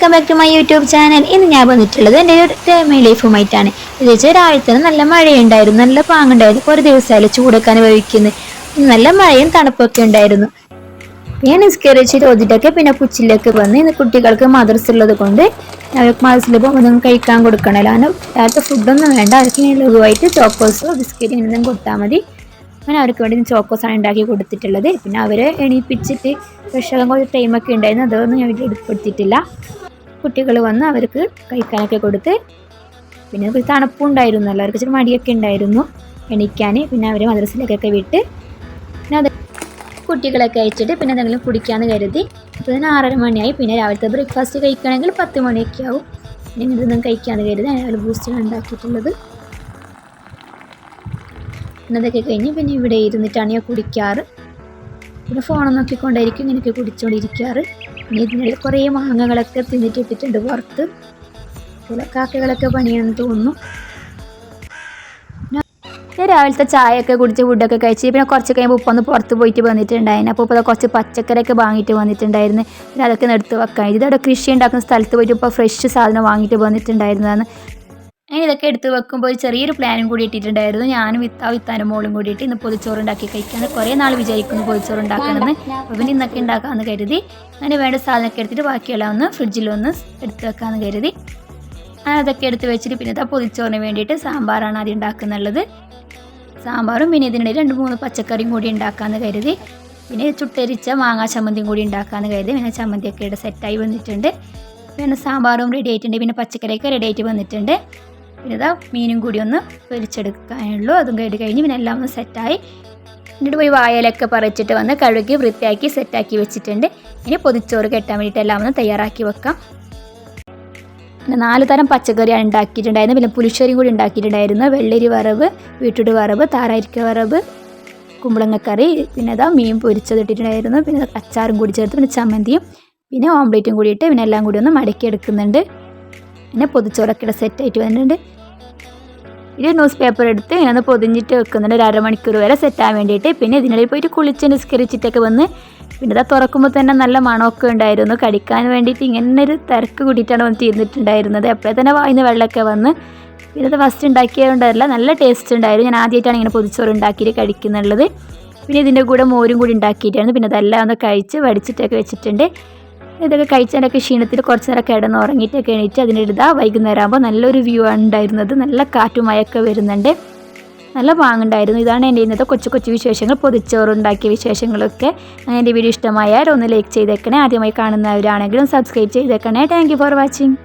Welcome back to my YouTube channel. ഇന്ന് ഞാൻ വന്നിട്ടുള്ളത് എന്റെ ഒരു ഫാമിലി ലൈഫുമായിട്ടാണ് വെച്ചാൽ രാവിലെ നല്ല മഴയുണ്ടായിരുന്നു. നല്ല പാങ്ങുണ്ടായിരുന്നു. കുറേ ദിവസമായാലും ചൂടൊക്കെ അനുഭവിക്കുന്നു നല്ല മഴയും തണുപ്പൊക്കെ ഉണ്ടായിരുന്നു. ഞാൻ നിസ്കരിച്ച് ചോദിച്ചിട്ടൊക്കെ പിന്നെ പുച്ചിലേക്ക് വന്ന് ഇന്ന് കുട്ടികൾക്ക് മദർസ് ഉള്ളത് കൊണ്ട് അവർക്ക് മദ്രസിൽ പോകുമ്പോൾ കഴിക്കാൻ കൊടുക്കണമല്ലോ. അങ്ങനെ രാവിലത്തെ ഫുഡൊന്നും വേണ്ട. അവർക്ക് ഇങ്ങനെ ലഘുവായിട്ട് ചോക്കോസോ ബിസ്ക്കറ്റ് ഇങ്ങനെ കൊടുത്താൽ മതി. അങ്ങനെ അവർക്ക് വേണ്ടി ചോക്കോസാണ് ഉണ്ടാക്കി കൊടുത്തിട്ടുള്ളത്. പിന്നെ അവരെ എണീപ്പിച്ചിട്ട് വിഷകം കുറച്ച് ടൈമൊക്കെ ഉണ്ടായിരുന്നു. അതൊന്നും ഞാൻ വീട്ടിൽ എടുപ്പെടുത്തിയിട്ടില്ല കുട്ടികൾ വന്ന് അവർക്ക് കഴിക്കാനൊക്കെ കൊടുത്ത് പിന്നെ ഒരു തണുപ്പും ഉണ്ടായിരുന്നല്ലോ അവർക്ക് ഇച്ചിരി മടിയൊക്കെ ഉണ്ടായിരുന്നു. എണീക്കാൻ. പിന്നെ അവർ മദ്രസയിലേക്കൊക്കെ വിട്ട് പിന്നെ അത് കുട്ടികളൊക്കെ അയച്ചിട്ട് പിന്നെ എന്തെങ്കിലും കുടിക്കാമെന്ന് കരുതി. അപ്പോൾ ഇതിന് ആറര മണിയായി. പിന്നെ രാവിലത്തെ ബ്രേക്ക്ഫാസ്റ്റ് കഴിക്കണമെങ്കിൽ പത്ത് മണിയൊക്കെ ആവും. പിന്നെ ഇതൊന്നും കഴിക്കാമെന്ന് കരുതി രാവിലെ ബൂസ്റ്റാണ് ഉണ്ടാക്കിയിട്ടുള്ളത്. പിന്നെ അതൊക്കെ കഴിഞ്ഞ് പിന്നെ ഇവിടെ ഇരുന്നിട്ടാണ് ഞാൻ കുടിക്കാറ്. പിന്നെ ഫോൺ നോക്കിക്കൊണ്ടായിരിക്കും ഇങ്ങനെയൊക്കെ കുടിച്ചുകൊണ്ടിരിക്കാറ് ഇതിനിടയിൽ കുറേ മാങ്ങകളൊക്കെ തിന്നിട്ട് ഇട്ടിട്ടുണ്ട് പുറത്ത്. ചില കാക്കകളൊക്കെ പണിയാണെന്ന് തോന്നുന്നു. ഞാൻ രാവിലത്തെ ചായയൊക്കെ കുടിച്ച് ഫുഡൊക്കെ കഴിച്ച് പിന്നെ കുറച്ച് കഴിയുമ്പോൾ ഉപ്പ ഒന്ന് പുറത്ത് പോയിട്ട് വന്നിട്ടുണ്ടായിരുന്നു. അപ്പോൾ ഇപ്പോൾ കുറച്ച് പച്ചക്കറിയൊക്കെ വാങ്ങിയിട്ട് വന്നിട്ടുണ്ടായിരുന്നു. പിന്നെ അതൊക്കെ എടുത്ത് വെക്കാൻ. ഇതവിടെ കൃഷി ഉണ്ടാക്കുന്ന സ്ഥലത്ത് പോയിട്ട് ഇപ്പോൾ ഫ്രഷ് സാധനം വാങ്ങിയിട്ട് വന്നിട്ടുണ്ടായിരുന്നതാണ്. ഞാൻ ഇതൊക്കെ എടുത്ത് വെക്കുമ്പോൾ ഒരു ചെറിയൊരു പ്ലാനും കൂടി ഇട്ടിട്ടുണ്ടായിരുന്നു. ഞാനും വിത്താ വിത്താനും മോളും കൂടിയിട്ട് ഇന്ന് പൊതിച്ചോറ് ഉണ്ടാക്കി കഴിക്കാൻ കുറേ നാൾ വിചാരിക്കുന്നു പൊതിച്ചോറ് ഉണ്ടാക്കണമെന്ന് പിന്നെ ഇന്നൊക്കെ ഉണ്ടാക്കാമെന്ന് കരുതി. അങ്ങനെ വേണ്ട സാധനമൊക്കെ എടുത്തിട്ട് ബാക്കിയെല്ലാം ഒന്ന് ഫ്രിഡ്ജിലൊന്ന് എടുത്ത് വെക്കാമെന്ന് കരുതി. അതൊക്കെ എടുത്ത് വെച്ചിട്ട് പിന്നെ ഇതാ പൊതിച്ചോറിന് വേണ്ടിയിട്ട് സാമ്പാറാണ് ആദ്യം ഉണ്ടാക്കുന്നുള്ളത്. സാമ്പാറും പിന്നെ ഇതിനിടയിൽ രണ്ട് മൂന്ന് പച്ചക്കറിയും കൂടി ഉണ്ടാക്കാമെന്ന് കരുതി. പിന്നെ ചുട്ടരിച്ച മാങ്ങാ ചമ്മന്തിയും കൂടി ഉണ്ടാക്കാമെന്ന് കരുതി. പിന്നെ ചമ്മന്തിയൊക്കെ ഇവിടെ സെറ്റായി വന്നിട്ടുണ്ട്. പിന്നെ സാമ്പാറും റെഡി ആയിട്ടുണ്ട്. പിന്നെ പച്ചക്കറിയൊക്കെ റെഡി ആയിട്ട് വന്നിട്ടുണ്ട്. പിന്നെ ഇതാ മീനും കൂടി ഒന്ന് വലിച്ചെടുക്കാനുള്ളൂ അതും കേട്ട് കഴിഞ്ഞ് പിന്നെ എല്ലാം ഒന്ന് സെറ്റായി. എന്നിട്ട് പോയി വായലൊക്കെ പറിച്ചിട്ട് വന്ന് കഴുകി വൃത്തിയാക്കി സെറ്റാക്കി വെച്ചിട്ടുണ്ട്. ഇനി പൊതിച്ചോറ് കെട്ടാൻ വേണ്ടിയിട്ട് എല്ലാം ഒന്ന് തയ്യാറാക്കി വെക്കാം. പിന്നെ നാല് തരം പച്ചക്കറിയാണ് ഉണ്ടാക്കിയിട്ടുണ്ടായിരുന്നത്. പിന്നെ പുളിശ്ശേരിയും കൂടി ഉണ്ടാക്കിയിട്ടുണ്ടായിരുന്നു. വെള്ളരി വറവ് വീട്ടുട് വറവ് താറായിരിക്ക വറവ് കുമ്പളങ്ങക്കറി പിന്നെ അതാ മീൻ പൊരിച്ചത് ഇട്ടിട്ടുണ്ടായിരുന്നു. പിന്നെ അച്ചാറും കൂടി ചേർത്ത് പിന്നെ ചമ്മന്തിയും പിന്നെ ഓംലേറ്റും കൂടിയിട്ട് പിന്നെ എല്ലാം കൂടി ഒന്ന് മടക്കി എടുക്കുന്നുണ്ട് പിന്നെ പൊതിച്ചോറൊക്കെ സെറ്റായിട്ട് വന്നിട്ടുണ്ട് ഇത് ന്യൂസ് പേപ്പർ എടുത്ത് ഇങ്ങനെ ഒന്ന് പൊതിഞ്ഞിട്ട് വെക്കുന്നുണ്ട്. ഒരു അരമണിക്കൂർ വരെ സെറ്റാൻ വേണ്ടിയിട്ട്. പിന്നെ ഇതിനിടയിൽ പോയിട്ട് കുളിച്ച് നിസ്കരിച്ചിട്ടൊക്കെ വന്ന് പിന്നെ ഇതാ തുറക്കുമ്പോൾ തന്നെ നല്ല മണമൊക്കെ ഉണ്ടായിരുന്നു. കടിക്കാൻ വേണ്ടിയിട്ട് ഇങ്ങനെ ഒരു തിരക്ക് കൂടിയിട്ടാണ് വന്ന് തീർന്നിട്ടുണ്ടായിരുന്നത്. എപ്പോഴേ തന്നെ വായിന്ന് വെള്ളമൊക്കെ വന്ന് പിന്നെ ഇത് ഫസ്റ്റ് ഉണ്ടാക്കിയതുകൊണ്ടല്ല നല്ല ടേസ്റ്റ് ഉണ്ടായിരുന്നു. ഞാൻ ആദ്യമായിട്ടാണ് ഇങ്ങനെ പൊതിച്ചോറ് ഉണ്ടാക്കിയിട്ട് കഴിക്കുന്നുള്ളത്. പിന്നെ ഇതിന്റെ കൂടെ മോരും കൂടി ഉണ്ടാക്കിയിട്ടായിരുന്നു. പിന്നെ അതെല്ലാം ഒന്ന് കഴിച്ച് വടിച്ചിട്ടൊക്കെ വെച്ചിട്ടുണ്ട്. ഇതൊക്കെ കഴിച്ചതിന്റെയൊക്കെ ക്ഷീണത്തിൽ കുറച്ച് നേരം കിടന്ന് ഉറങ്ങിയിട്ടൊക്കെ എണീറ്റ് അതിനിടുതാ വൈകുന്നേരം ആകുമ്പോൾ നല്ലൊരു വ്യൂ ആണ് ഉണ്ടായിരുന്നത്. നല്ല കാറ്റും മഴയൊക്കെ വരുന്നുണ്ട്. നല്ല പാങ്ങുണ്ടായിരുന്നു. ഇതാണ് എന്റെ ഇന്നത്തെ കൊച്ചു കൊച്ചു വിശേഷങ്ങൾ. പൊതിച്ചോറുണ്ടാക്കിയ വിശേഷങ്ങളൊക്കെ എന്റെ വീഡിയോ ഇഷ്ടമായാൽ ഒന്ന് ലൈക്ക് ചെയ്തേക്കണേ. ആദ്യമായി കാണുന്നവരാണെങ്കിലും സബ്സ്ക്രൈബ് ചെയ്തേക്കണേ. Thank for watching